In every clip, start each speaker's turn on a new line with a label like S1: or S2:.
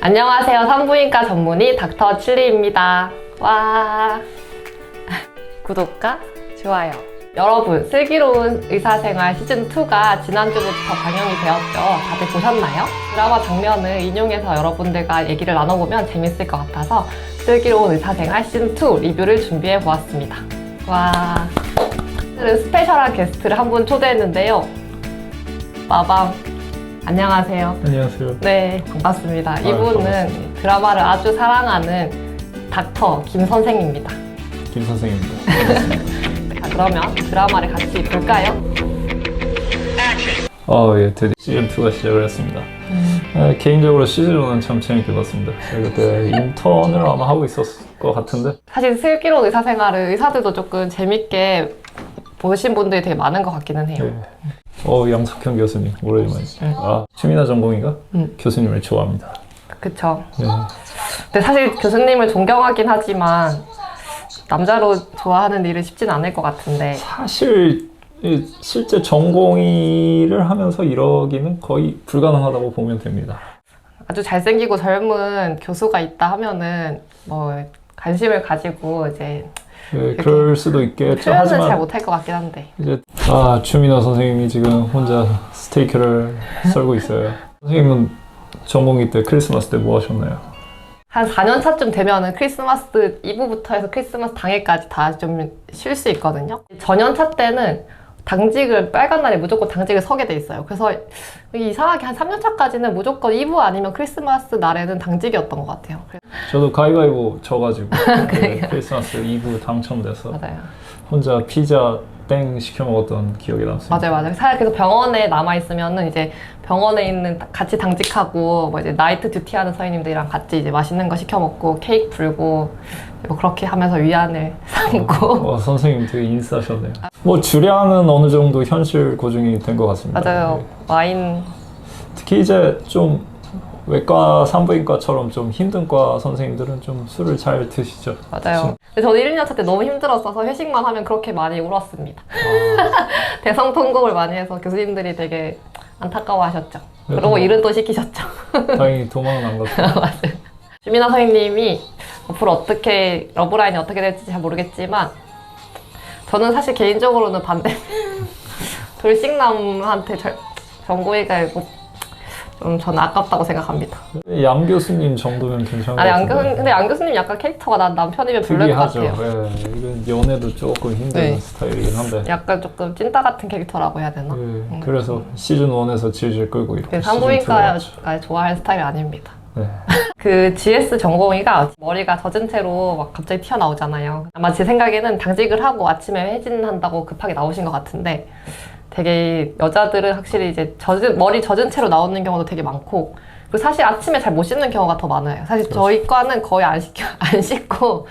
S1: 안녕하세요. 산부인과 전문의 닥터 칠리입니다. 와. 구독과 좋아요. 여러분, 슬기로운 의사생활 시즌2가 지난주부터 방영이 되었죠. 다들 보셨나요? 드라마 장면을 인용해서 여러분들과 얘기를 나눠보면 재밌을 것 같아서 슬기로운 의사생활 시즌2 리뷰를 준비해 보았습니다. 와. 오늘은 스페셜한 게스트를 한 분 초대했는데요. 마밤. 안녕하세요.
S2: 안녕하세요.
S1: 네, 반갑습니다. 이분은
S2: 반갑습니다.
S1: 드라마를 아주 사랑하는 닥터 김 선생입니다.
S2: 김 선생입니다.
S1: 자, 그러면 드라마를 같이 볼까요?
S2: 어, 예, 드디어 시즌 2가 시작을 했습니다. 어, 개인적으로 시즌 1은 참 재밌게 봤습니다. 제가 그때 인턴을 아마 하고 있었을 것 같은데
S1: 사실 슬기로운 의사생활을 의사들도 조금 재밌게 보신 분들이 되게 많은 것 같기는 해요.
S2: 예. 어, 양석현 교수님 오래간만이죠.
S1: 응.
S2: 아, 추미나 전공이가
S1: 응.
S2: 교수님을 좋아합니다.
S1: 그쵸.
S2: 네.
S1: 근데 사실 교수님을 존경하긴 하지만 남자로 좋아하는 일은 쉽진 않을 것 같은데
S2: 사실 이 실제 전공의를 하면서 이러기는 거의 불가능하다고 보면 됩니다.
S1: 아주 잘생기고 젊은 교수가 있다 하면은 뭐 관심을 가지고 이제
S2: 예, 그럴 수도 있겠죠.
S1: 표현은 잘
S2: 하지만
S1: 못할 것 같긴 한데
S2: 이제 아 추민호 선생님이 지금 혼자 스테이크를 썰고 있어요. 선생님은 전공의 때 크리스마스 때 뭐 하셨나요?
S1: 한 4년 차쯤 되면은 크리스마스 이브부터 해서 크리스마스 당일까지 다 좀 쉴 수 있거든요. 전연차 때는 당직을 빨간 날에 무조건 당직을 서게 돼 있어요. 그래서 이상하게 한 3년 차까지는 무조건 이브 아니면 크리스마스 날에는 당직이었던 것 같아요.
S2: 저도 가위바위보 져가지고 네, 크리스마스 이브 당첨돼서
S1: 맞아요.
S2: 혼자 피자 땡 시켜 먹었던 기억이 남습니다.
S1: 맞아요, 맞아요. 사실 그래서 병원에 남아 있으면은 이제 병원에 있는 같이 당직하고 뭐 이제 나이트 듀티 하는 선생님들이랑 같이 이제 맛있는 거 시켜 먹고 케이크 불고 뭐 그렇게 하면서 위안을 삼고
S2: 어, 선생님 되게 인싸셨네요. 뭐 주량은 어느 정도 현실 고증이 된 것 같습니다.
S1: 맞아요.
S2: 네.
S1: 와인
S2: 특히 이제 좀 외과 산부인과처럼 좀 힘든 과 선생님들은 좀 술을 잘 드시죠.
S1: 맞아요. 근데 저는 1, 2년 차 때 너무 힘들었어서 회식만 하면 그렇게 많이 울었습니다.
S2: 아,
S1: 대성 통곡을 많이 해서 교수님들이 되게 안타까워하셨죠.
S2: 네,
S1: 그리고
S2: 뭐.
S1: 일은 또 시키셨죠.
S2: 다행히 도망은 안 갔어요.
S1: 맞아요. 주민아 선생님이 앞으로 어떻게 러브라인이 어떻게 될지 잘 모르겠지만 저는 사실 개인적으로는 반대 돌싱남한테 절- 정고이가 좀 저는 아깝다고 생각합니다.
S2: 양 교수님 정도면 괜찮은 것
S1: 아니 안
S2: 같은데.
S1: 교수 근데 안 교수님 약간 캐릭터가 난 남편이면 별로일 것
S2: 특이하죠.
S1: 같아요.
S2: 예, 이건 연애도 조금 힘든
S1: 네.
S2: 스타일이긴 한데.
S1: 약간 조금 찐따 같은 캐릭터라고 해야 되나?
S2: 예, 그래서 시즌 1에서 질질 끌고 이렇게
S1: 그
S2: 시즌 2로
S1: 산부인과가. 좋아할 스타일이 아닙니다.
S2: 네.
S1: 그 GS 전공의가 머리가 젖은 채로 막 갑자기 튀어나오잖아요. 아마 제 생각에는 당직을 하고 아침에 회진한다고 급하게 나오신 것 같은데 되게 여자들은 확실히 이제 젖은, 머리 젖은 채로 나오는 경우도 되게 많고 그리고 사실 아침에 잘 못 씻는 경우가 더 많아요. 사실 저희 과는 거의 안 씻겨, 안 씻고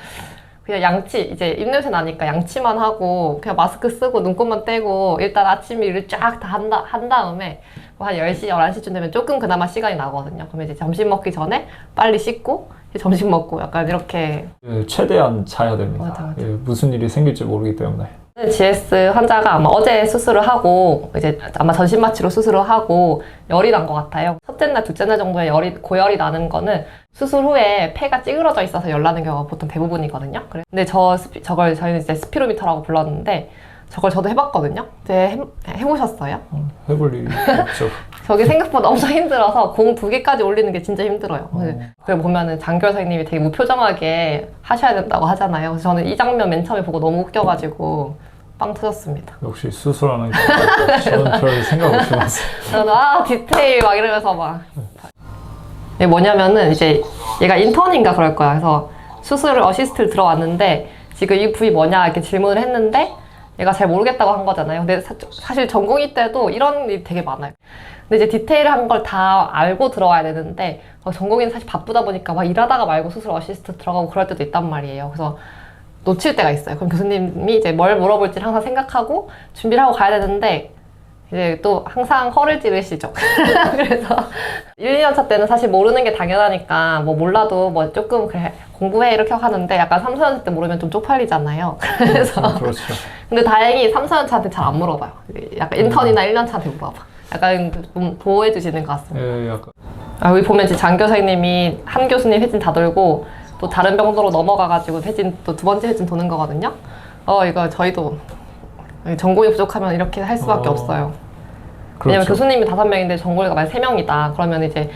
S1: 그냥 양치, 이제 입냄새 나니까 양치만 하고 그냥 마스크 쓰고 눈곱만 떼고 일단 아침 일을 쫙 다 한, 다, 한 다음에 뭐 한 10시, 11시쯤 되면 조금 그나마 시간이 나거든요. 그러면 이제 점심 먹기 전에 빨리 씻고 점심 먹고 약간 이렇게
S2: 예, 최대한 자야 됩니다.
S1: 맞아, 맞아.
S2: 예, 무슨 일이 생길지 모르기 때문에.
S1: GS 환자가 아마 어제 수술을 하고 이제 아마 전신 마취로 수술을 하고 열이 난 것 같아요. 첫째 날, 둘째 날 정도에 열이 고열이 나는 거는 수술 후에 폐가 찌그러져 있어서 열 나는 경우가 보통 대부분이거든요. 근데 저 스피- 저걸 저희는 이제 스피로미터라고 불렀는데 저걸 저도 해봤거든요. 이제 해, 해보셨어요?
S2: 어, 해볼 일이 없죠.
S1: 저게 생각보다 엄청 힘들어서 공 두 개까지 올리는 게 진짜 힘들어요. 그걸 보면은 장교 선생님이 되게 무표정하게 하셔야 된다고 하잖아요. 그래서 저는 이 장면 맨 처음에 보고 너무 웃겨가지고 빵 터졌습니다.
S2: 역시 수술하는 게 저는 별 생각 없이 봤어요.
S1: 저는 아 디테일 막 이러면서 막 이게 뭐냐면은 이제 얘가 인턴인가 그럴 거야. 그래서 수술을 어시스트를 들어왔는데 지금 이 부위 뭐냐 이렇게 질문을 했는데 얘가 잘 모르겠다고 한 거잖아요. 근데 사, 실 전공의 때도 이런 일이 되게 많아요. 근데 이제 디테일한 걸 다 알고 들어와야 되는데 어, 전공의는 사실 바쁘다 보니까 막 일하다가 말고 수술 어시스트 들어가고 그럴 때도 있단 말이에요. 그래서 놓칠 때가 있어요. 그럼 교수님이 이제 뭘 물어볼지 항상 생각하고 준비를 하고 가야 되는데 이제 또 항상 허를 찌르시죠. 그래서 1, 2년 차 때는 사실 모르는 게 당연하니까 뭐 몰라도 뭐 조금 그래 공부해 이렇게 하는데 약간 3, 4년 차 때 모르면 좀 쪽팔리잖아요. 그래서
S2: 그렇죠.
S1: 근데 다행히 3, 4년 차한테 잘 안 물어봐요. 약간 인턴이나 1년 차한테 물어봐. 약간 좀 보호해 주시는 것 같습니다.
S2: 예, 약간
S1: 아, 여기 보면 장 교수님이 한 교수님 회진 다 돌고 또 다른 병도로 넘어가가지고 회진 또 두 번째 회진 도는 거거든요. 어 이거 저희도 전공이 부족하면 이렇게 할 수밖에
S2: 어,
S1: 없어요. 왜냐면
S2: 그렇죠.
S1: 교수님이 다섯 명인데 전공의가 만약 세 명이다. 그러면 이제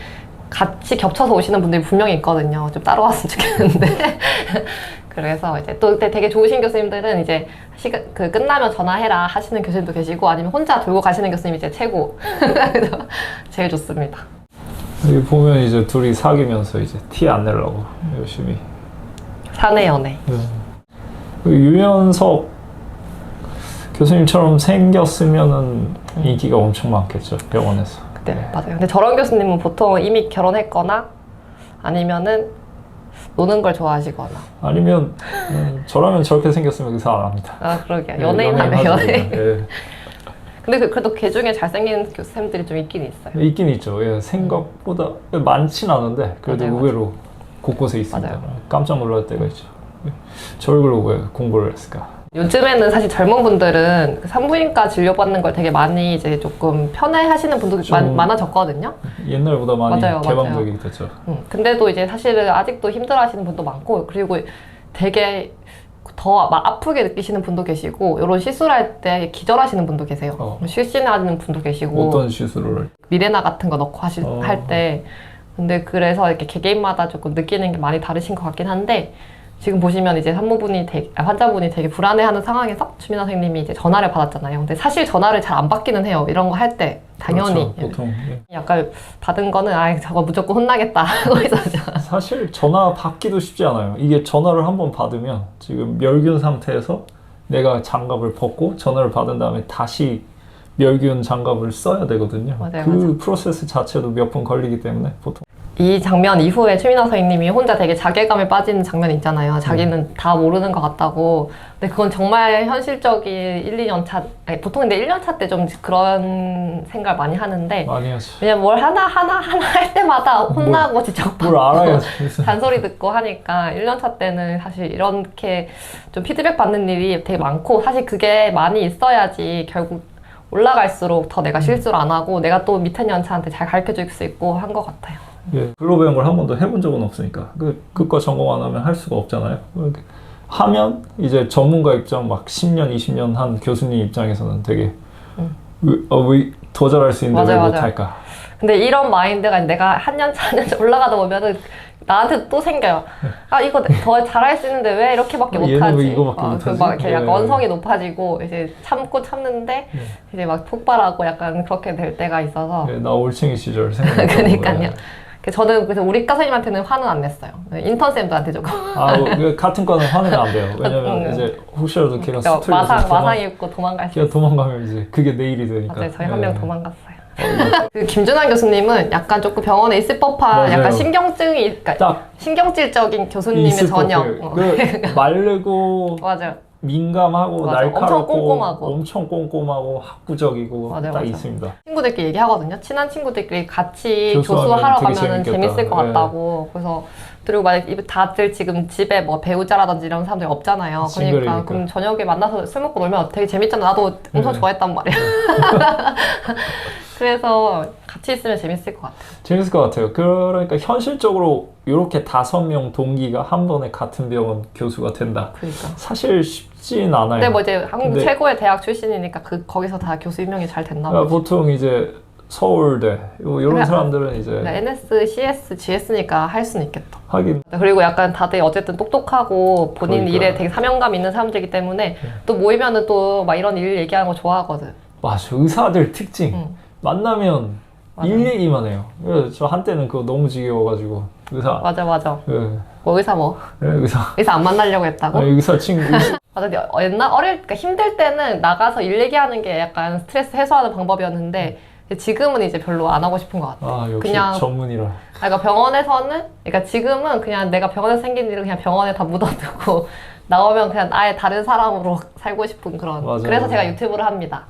S1: 같이 겹쳐서 오시는 분들이 분명히 있거든요. 좀 따로 왔으면 좋겠는데. 그래서 이제 또 그때 되게 좋으신 교수님들은 이제 시간 그 끝나면 전화해라 하시는 교수님도 계시고 아니면 혼자 돌고 가시는 교수님이 이제 최고. 그래서 제일 좋습니다.
S2: 여기 보면 이제 둘이 사귀면서 이제 티 안 내려고 열심히.
S1: 사내 연애.
S2: 예. 그 유연석 교수님처럼 생겼으면은 인기가 엄청 많겠죠 병원에서.
S1: 네, 맞아요. 근데 저런 교수님은 보통 이미 결혼했거나 아니면은 노는 걸 좋아하시거나.
S2: 아니면 음, 저라면 저렇게 생겼으면 의사 안 합니다.
S1: 아, 그러게요.
S2: 예,
S1: 연예인 하면 연예인.
S2: 그냥.
S1: 근데 그- 그래도 걔 중에 잘생긴 교수님들이 좀 있긴 있어요.
S2: 예. 있긴 있죠. 예, 생각보다 많진 않은데 그래도
S1: 맞아요,
S2: 의외로 곳곳에 있습니다.
S1: 맞아요.
S2: 깜짝 놀랄 때가 있죠. 예. 저 얼굴로 왜 공부를 했을까?
S1: 요즘에는 사실 젊은 분들은 그 산부인과 진료받는 걸 되게 많이 이제 조금 편해하시는 분도
S2: 좀-
S1: 많, 많아졌거든요.
S2: 옛날보다 많이
S1: 맞아요,
S2: 개방적이 됐죠.
S1: 음, 근데도 이제 사실은 아직도 힘들어하시는 분도 많고 그리고 되게 더 막 아프게 느끼시는 분도 계시고 이런 시술할 때 기절하시는 분도 계세요.
S2: 어.
S1: 실신하는 분도 계시고
S2: 어떤 시술을
S1: 미레나 같은 거 넣고 하실
S2: 어.
S1: 할 때 근데 그래서 이렇게 개개인마다 조금 느끼는 게 많이 다르신 것 같긴 한데 지금 보시면 이제 산모분이 되게, 아, 환자분이 되게 불안해하는 상황에서 주민 선생님이 이제 전화를 받았잖아요. 근데 사실 전화를 잘 안 받기는 해요. 이런 거 할 때 당연히
S2: 그렇죠, 보통 예.
S1: 약간 받은 거는 아 저거 무조건 혼나겠다 하고 있었죠.
S2: 사실 전화 받기도 쉽지 않아요. 이게 전화를 한번 받으면 지금 멸균 상태에서 내가 장갑을 벗고 전화를 받은 다음에 다시 멸균 장갑을 써야 되거든요.
S1: 맞아요,
S2: 그
S1: 맞아요.
S2: 프로세스 자체도 몇 분 걸리기 때문에 보통
S1: 이 장면 이후에 최민아 선생님이 혼자 되게 자괴감에 빠지는 장면이 있잖아요. 자기는 다 모르는 것 같다고. 근데 그건 정말 현실적인 1, 2년 차, 아니, 보통 근데 1년 차 때 좀 그런 생각을 많이 하는데,
S2: 많이 하죠.
S1: 왜냐면 뭘 하나, 하나, 하나 할 때마다 혼나고 지적받고.
S2: 뭘 알아야지.
S1: 잔소리 듣고 하니까 1년 차 때는 사실 이렇게 좀 피드백 받는 일이 되게 많고, 사실 그게 많이 있어야지 결국 올라갈수록 더 내가 실수를 안 하고, 내가 또 밑에 연차한테 잘 가르쳐 줄 수 있고 한 것 같아요.
S2: 예, 글로 배운 걸 한 번도 해본 적은 없으니까 그 그과 전공 안 하면 할 수가 없잖아요. 하면 이제 전문가 입장 막 10년, 20년 한 교수님 입장에서는 되게 왜, 어, 왜더 잘할 수 있는데
S1: 맞아요,
S2: 왜. 못할까?
S1: 근데 이런 마인드가 내가 한년 차, 한년차 올라가다 보면은 나한테 또 생겨요. 아, 이거 더 잘할 수 있는데 왜 이렇게밖에 못하지?
S2: 왜 이거밖에
S1: 어,
S2: 못하지?
S1: 그막 이렇게 약간
S2: 예.
S1: 언성이 높아지고 이제 참고 참는데
S2: 예.
S1: 이제 막 폭발하고 약간 그렇게 될 때가 있어서.
S2: 예, 나 올챙이 시절 생각.
S1: 그러니까요. 그래서 저는 그래서 우리 과 선생님한테는 화는 안 냈어요. 인턴 쌤들한테 조금.
S2: 아, 그 같은 과는 화내면 안 돼요. 왜냐면
S1: 음.
S2: 이제 혹시라도 걔가
S1: 그러니까
S2: 스트레스
S1: 마상 마상 입고 도망갈 수
S2: 걔가
S1: 있어요.
S2: 도망가면 이제 그게 내일이 되니까.
S1: 맞아요. 저희 한
S2: 예.
S1: 명 도망갔어요. 그 김준환 교수님은 약간 조금 병원에 있을 법한
S2: 맞아요.
S1: 약간 신경증이 그러니까
S2: 딱
S1: 신경질적인 교수님의
S2: 있을
S1: 전형.
S2: 법해요.
S1: 어.
S2: 그 마르고
S1: 맞아요.
S2: 민감하고
S1: 맞아.
S2: 날카롭고
S1: 엄청 꼼꼼하고.
S2: 엄청 꼼꼼하고 학구적이고
S1: 맞아요,
S2: 딱
S1: 맞아요.
S2: 있습니다.
S1: 친구들끼리 얘기하거든요. 친한 친구들끼리 같이
S2: 교수하면
S1: 교수하러
S2: 되게
S1: 가면
S2: 재밌겠다.
S1: 재밌을 것
S2: 예.
S1: 같다고. 그래서 그리고 만약 이- 다들 지금 집에 뭐 배우자라든지 이런 사람들이 없잖아요. 그러니까
S2: 싱글이니까.
S1: 그럼 저녁에 만나서 술 먹고 놀면 되게 재밌잖아. 나도 엄청
S2: 네.
S1: 좋아했단 말이야. 그래서 같이 있으면 재밌을 것 같아요.
S2: 재밌을 것 같아요. 그러니까 현실적으로 이렇게 다섯 명 동기가 한 번에 같은 병원 교수가 된다.
S1: 그러니까.
S2: 사실 쉽진 않아요.
S1: 근데 뭐 이제 한국
S2: 근데-
S1: 최고의 대학 출신이니까 그 거기서 다 교수 임명이 잘 됐나
S2: 그러니까
S1: 보죠.
S2: 보통 이제 서울대 이런
S1: 그래,
S2: 사람들은 이제
S1: 네, NS, CS, GS니까 할 수는 있겠다.
S2: 하긴
S1: 그리고 약간 다들 어쨌든 똑똑하고 본인
S2: 그러니까요.
S1: 일에 되게 사명감 있는 사람들이기 때문에 또 모이면은 또 막 이런 일 얘기하는 거 좋아하거든.
S2: 맞아 의사들 특징
S1: 응.
S2: 만나면
S1: 맞아.
S2: 일 얘기만 해요. 그래서 저 한때는 그거 너무 지겨워가지고 의사
S1: 맞아 맞아.
S2: 예,
S1: 뭐 의사 뭐
S2: 예, 의사
S1: 의사 안 만나려고 했다고?
S2: 아니, 의사 친구 의사-
S1: 맞아. 근데 어- 옛날 어릴 그러니까 힘들 때는 나가서 일 얘기하는 게 약간 스트레스 해소하는 방법이었는데 지금은 이제 별로 안 하고 싶은 것 같아.
S2: 아 역시
S1: 그냥-
S2: 전문이라
S1: 아, 그러니까 병원에서는 그러니까 지금은 그냥 내가 병원에서 생긴 일을 그냥 병원에 다 묻어두고 나오면 그냥 아예 다른 사람으로 살고 싶은 그런.
S2: 맞아요.
S1: 그래서 제가 유튜브를 합니다.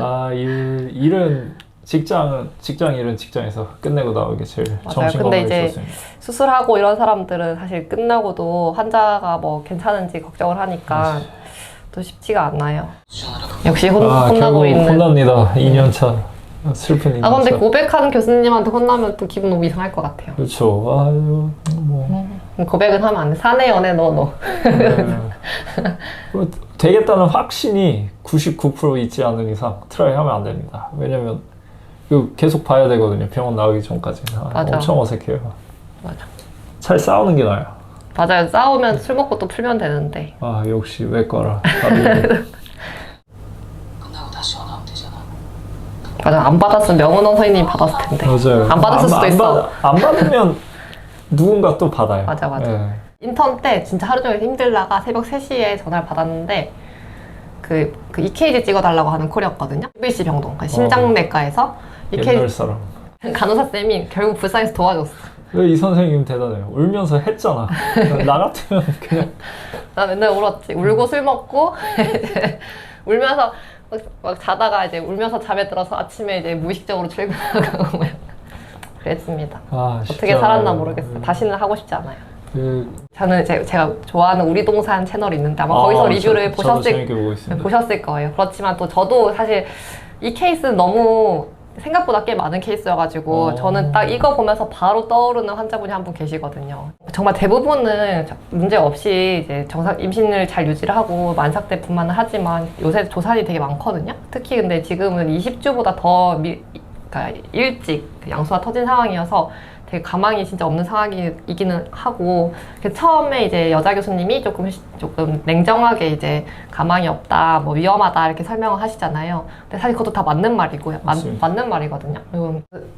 S2: 아 일 일은 직장은 직장 일은 직장에서 끝내고 나오기 제일
S1: 맞아요.
S2: 정신
S1: 근데
S2: 건강에
S1: 이제
S2: 좋습니다.
S1: 수술하고 이런 사람들은 사실 끝나고도 환자가 뭐 괜찮은지 걱정을 하니까 또 쉽지가 않아요. 역시 혼,
S2: 아
S1: 혼나고
S2: 결국
S1: 있는.
S2: 혼납니다. 2년 차 슬픈 인생.
S1: 아 근데 고백하는 교수님한테 혼나면 또 기분 너무 이상할 것 같아요.
S2: 그렇죠. 아유 뭐
S1: 고백은 하면 안 돼. 사내 연애 너 너.
S2: 네. 뭐 되겠다는 확신이 99% 있지 않은 이상 트라이 하면 안 됩니다. 왜냐면 이거 계속 봐야 되거든요. 병원 나가기 전까지. 아,
S1: 맞아.
S2: 엄청 어색해요.
S1: 맞아.
S2: 잘 싸우는 게 나아요.
S1: 맞아요. 싸우면 술 먹고 또 풀면 되는데.
S2: 아 역시 외과라.
S3: 끝나고 다시 전화하면 되잖아.
S1: 맞아. 안 받았으면 명은원 선생님이 받았을 텐데.
S2: 맞아요.
S1: 안 받았을 수도 있어.
S2: 받, 안 받 으면 누군가 또 받아요.
S1: 맞아, 맞아.
S2: 예.
S1: 인턴 때 진짜 하루 종일 힘들다가 새벽 3시에 전화를 받았는데 그, 그 EKG 찍어달라고 하는 콜이었거든요. BBC 병동, 그 심장내과에서
S2: 옛날
S1: EKG
S2: 사람.
S1: 간호사 쌤이 결국 불쌍해서 도와줬어.
S2: 왜 이 선생님 대단해요. 울면서 했잖아. 나 같으면 그냥
S1: 나 맨날 울었지. 울고 술 먹고 울면서 막, 막 자다가 이제 울면서 잠에 들어서 아침에 이제 무의식적으로 출근하고 막 그랬습니다.
S2: 아,
S1: 어떻게
S2: 진짜.
S1: 살았나 모르겠어요. 다시는 하고 싶지 않아요.
S2: 그,
S1: 저는 제, 제가 좋아하는 우리 동산 채널이 있는데 아마
S2: 아,
S1: 거기서 리뷰를
S2: 저- 저도
S1: 보셨을
S2: 재밌게 보고 있습니다.
S1: 보셨을 거예요. 그렇지만 또 저도 사실 이 케이스는 너무 생각보다 꽤 많은 케이스여가지고
S2: 어.
S1: 저는 딱 이거 보면서 바로 떠오르는 환자분이 한 분 계시거든요. 정말 대부분은 문제 없이 이제 정상 임신을 잘 유지를 하고 만삭 때 분만을 하지만 요새 조산이 되게 많거든요. 특히 근데 지금은 20주보다 더 미, 그러니까 일찍 양수가 터진 상황이어서 되게 가망이 진짜 없는 상황이기는 하고 그 처음에 이제 여자 교수님이 조금 시- 조금 냉정하게 이제 가망이 없다, 뭐 위험하다 이렇게 설명을 하시잖아요. 근데 사실 그것도 다 맞는. 맞,
S2: 맞습니다.
S1: 맞는 말이거든요.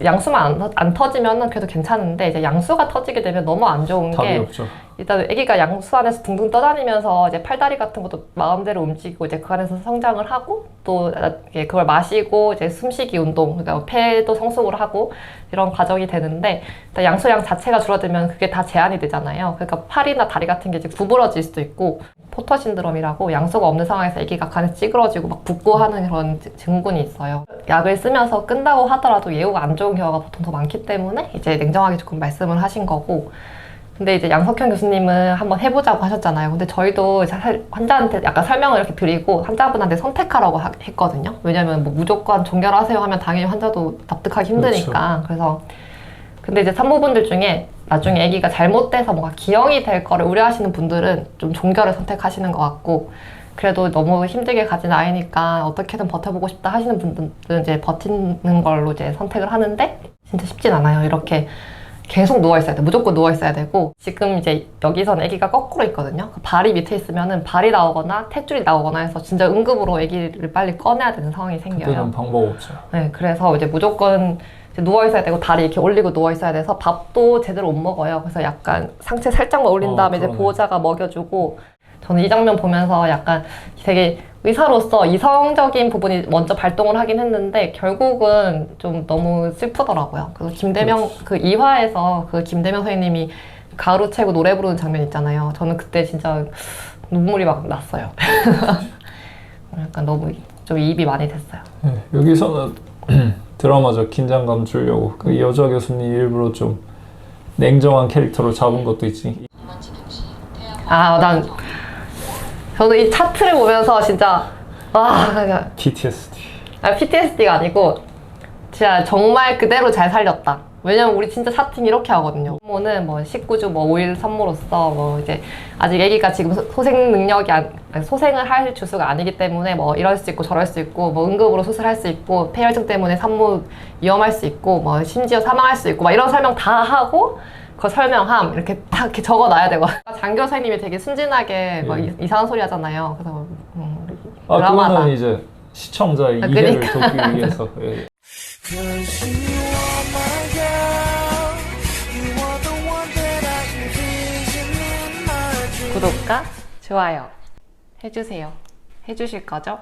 S1: 양수만 안, 터- 안 터지면은 그래도 괜찮은데 이제 양수가 터지게 되면 너무 안 좋은 게
S2: 없죠.
S1: 일단 아기가 양수 안에서 둥둥 떠다니면서 이제 팔다리 같은 것도 마음대로 움직이고 이제 그 안에서 성장을 하고 또 그걸 마시고 이제 숨쉬기 운동 그러니까 폐도 성숙을 하고 이런 과정이 되는데 일단 양수량 자체가 줄어들면 그게 다 제한이 되잖아요. 그러니까 팔이나 다리 같은 게 이제 구부러질 수도 있고 포터 신드롬이라고 양수가 없는 상황에서 아기가 간에 찌그러지고 막 붓고 하는 그런 증- 증후군이 있어요. 약을 쓰면서 끈다고 하더라도 예후가 안 좋은 경우가 보통 더 많기 때문에 이제 냉정하게 조금 말씀을 하신 거고 근데 이제 양석현 교수님은 한번 해보자고 하셨잖아요. 근데 저희도 사실 환자한테 약간 설명을 이렇게 드리고 환자분한테 선택하라고 하- 했거든요. 왜냐면 뭐 무조건 종결하세요 하면 당연히 환자도 납득하기 힘드니까. 그래서 근데 이제 산모분들 중에 나중에 아기가 잘못돼서 뭔가 기형이 될 거를 우려하시는 분들은 좀 종결을 선택하시는 것 같고 그래도 너무 힘들게 가진 아이니까 어떻게든 버텨보고 싶다 하시는 분들은 이제 버티는 걸로 이제 선택을 하는데 진짜 쉽진 않아요. 이렇게 계속 누워 있어야 돼. 무조건 누워 있어야 되고 지금 이제 여기선 아기가 거꾸로 있거든요. 그 발이 밑에 있으면은 발이 나오거나 탯줄이 나오거나 해서 진짜 응급으로 아기를 빨리 꺼내야 되는 상황이 생겨요.
S2: 방법 없죠.
S1: 네, 그래서 이제 무조건 이제 누워 있어야 되고 다리 이렇게 올리고 누워 있어야 돼서 밥도 제대로 못 먹어요. 그래서 약간 상체 살짝만 올린
S2: 어,
S1: 다음에 이제
S2: 그러네.
S1: 보호자가 먹여주고 저는 이 장면 보면서 약간 되게 의사로서 이성적인 부분이 먼저 발동을 하긴 했는데 결국은 좀 너무 슬프더라고요. 그 김대명 그 2화에서 그 김대명 선생님이 가을을 채고 노래 부르는 장면 있잖아요. 저는 그때 진짜 눈물이 막 났어요. 약간 너무 좀 이입이 많이 됐어요.
S2: 네, 여기서는 드라마적 긴장감 주려고 그 여자 교수님 일부러 좀 냉정한 캐릭터로 잡은 것도 있지.
S1: 아, 난 저는 이 차트를 보면서 진짜 와, 그냥
S2: PTSD.
S1: 아, PTSD가 아니고 진짜 정말 그대로 잘 살렸다. 왜냐면 우리 진짜 차팅 이렇게 하거든요. 산모는 뭐 19주 뭐 5일 산모로서 뭐 이제 아직 아기가 지금 소- 소생 능력이 안, 아니, 소생을 할 주수가 아니기 때문에 뭐 이럴 수 있고 저럴 수 있고 뭐 응급으로 수술할 수 있고 폐혈증 때문에 산모 위험할 수 있고 뭐 심지어 사망할 수 있고 막 이런 설명 다 하고 그 설명함 이렇게 딱 이렇게 적어놔야 되고 장 교사님이 되게 순진하게 막
S2: 예.
S1: 이- 이상한 소리 하잖아요. 그래서 음,
S2: 아
S1: 드라마다.
S2: 그거는 이제 시청자의
S1: 아,
S2: 이해를. 돕기 위해서. 예.
S4: Cause you are my girl. You are the one that I envision in my dreams.
S1: 구독과 좋아요 해주세요. 해주실 거죠?